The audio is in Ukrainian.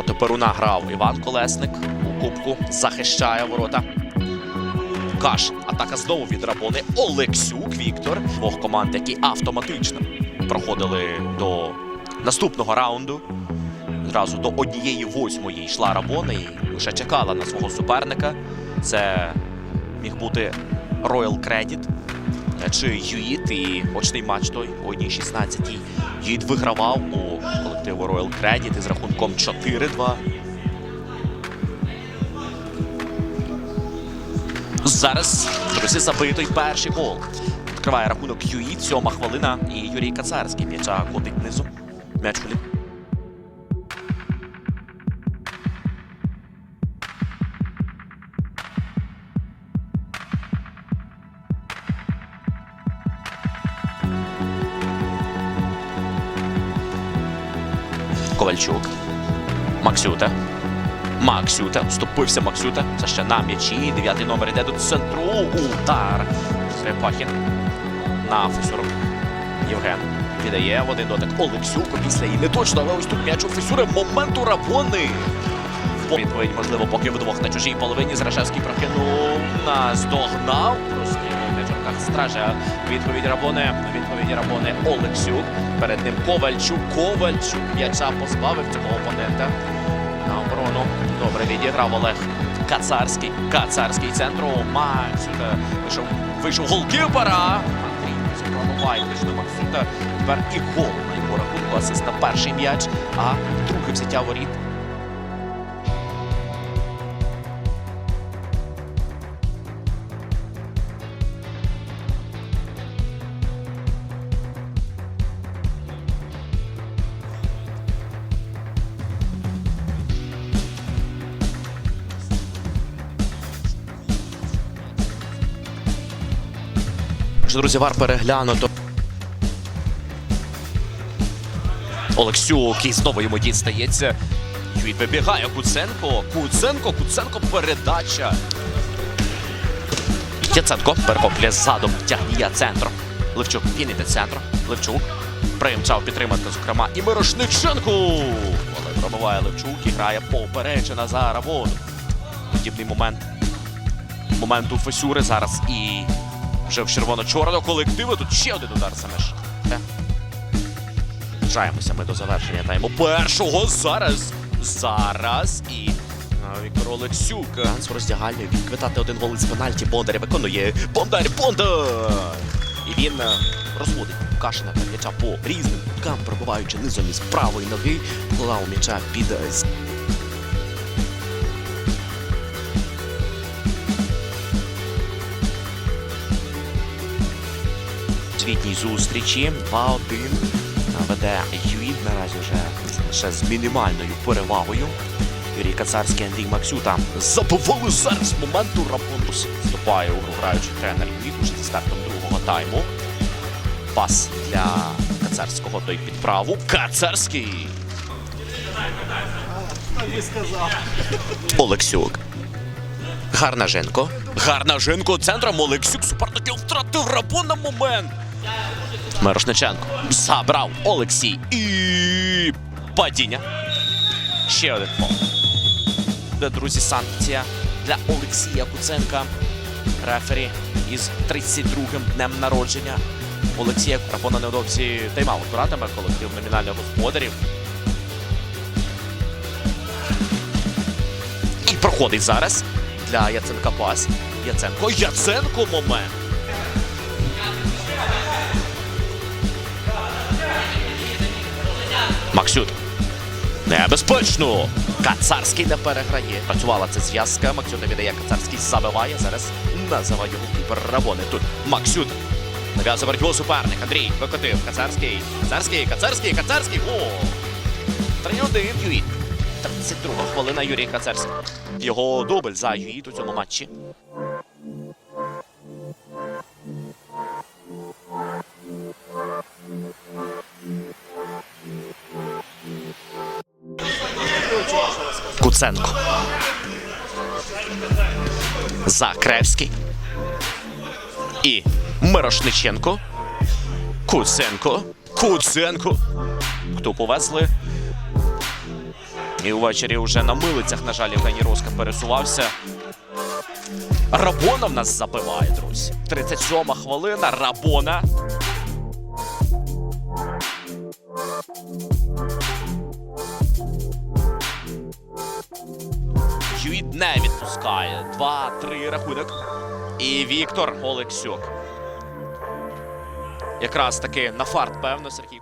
Проти Перуна грав Іван Колесник у кубку. Захищає ворота. Каш. Атака знову від Рабони. Олексюк Віктор. Двох команд, які автоматично проходили до наступного раунду. Зразу до однієї восьмої йшла Рабона і лише чекала на свого суперника. Це міг бути Royal Credit чи Юїт. І очний матч той у 1-16. Юїт вигравав у колективу Royal Credit із рахунком 4-2. Зараз, друзі, забитий перший гол. Відкриває рахунок Юїт, сьома хвилина. І Юрій Кацарський м'яча котить низу. М'яч в Ковальчук. Максюта. Максюта. Вступився Максюта. Це ще на м'ячі. Дев'ятий номер йде до центру. Удар. Репахін. На Фесюру. Євген. Віддає в один дотик Олексюку після і не точно, але ось тут м'яч у Фесюри. Моменту Рабони. Відповідь, можливо, поки вдвох на чужій половині Зрашевський прокинув, наздогнав. Прострілив на стража. Відповідь Рабони. Відповідь Рабони Олексюк. Перед ним Ковальчук. Ковальчук м'яча позбавив цього опонента. На оборону. Добре відіграв Олег Кацарський. Кацарський центру. Максюта. Вийшов, вийшов голкіпера. Андрій лише до Максюта. Тепер і гол на його рахунку. Асист на перший м'яч, а другий взяття воріт. Що, Друзі, вар переглянуто. Олексюк і знову йому дістається. Юїт вибігає Куценко. Куценко, Куценко передача. Яценко перехоплює ззаду, тягніє центром. Левчук він іде центром. Левчук примчав підтримати, зокрема, і Мирошниченко. Але пробиває Левчук і грає попереджена за Равону. Подібний момент. Момент у Фесюри зараз і вже в червоно-чорного колективу. Тут ще один удар. Те. Наближаємося ми до завершення тайму першого зараз. Зараз і а, Віктор Олексюк. Ганс в роздягальні відквитати один гол із пенальті. Бондаря виконує. Бондар, Бондар! І він е, розводить Кашина м'яча по різним куткам, пробиваючи низом із правої ноги. Клав м'яча під е, з- світній зустрічі. 2-1 веде Юїд наразі вже лише з мінімальною перевагою. Юрій Кацарський, Андрій Максюта забували зараз моменту Рапунтус. Вступає у гру граючий тренер Юїд уже зі стартом другого тайму. Пас для Кацарського той під праву. Кацарський. Олексюк. Гарнаженко. Гарнаженко центром Олексюк. Суперників втратив рабо на момент. Мирошниченко забрав Олексій і падіння. Ще один фол. Де, друзі, санкція для Олексія Куценка. Рефері із 32-м днем народження. Олексія Рапона невдовзі тайм-аут колектив номінальних господарів. І проходить зараз для Яценка пас. Яценко. Яценко момент. Максют. Небезпечно. Кацарський не переграє. Працювала ця зв'язка. Максют не віддає. Кацарський забиває. Зараз називає голкіпер Рабони. Тут Максют. Нав'язує боротьбу суперник. Андрій викотив. Кацарський. Кацарський. Кацарський. Кацарський. Гол. 3-1 Юїт. 32 хвилина Юрій Кацарський. Його дубль за Юїт у цьому матчі. Куценко. Закревський. І Мирошниченко. Куценко. Куценко. Хто повезли? І увечері вже на милицях, на жаль, Євгеній Роска пересувався. Рабона в нас забиває, друзі. 37 хвилина. Рабона. Юїд не відпускає. 2-3 рахунок. І Віктор Олексюк. Якраз таки на фарт, певно, Сергій.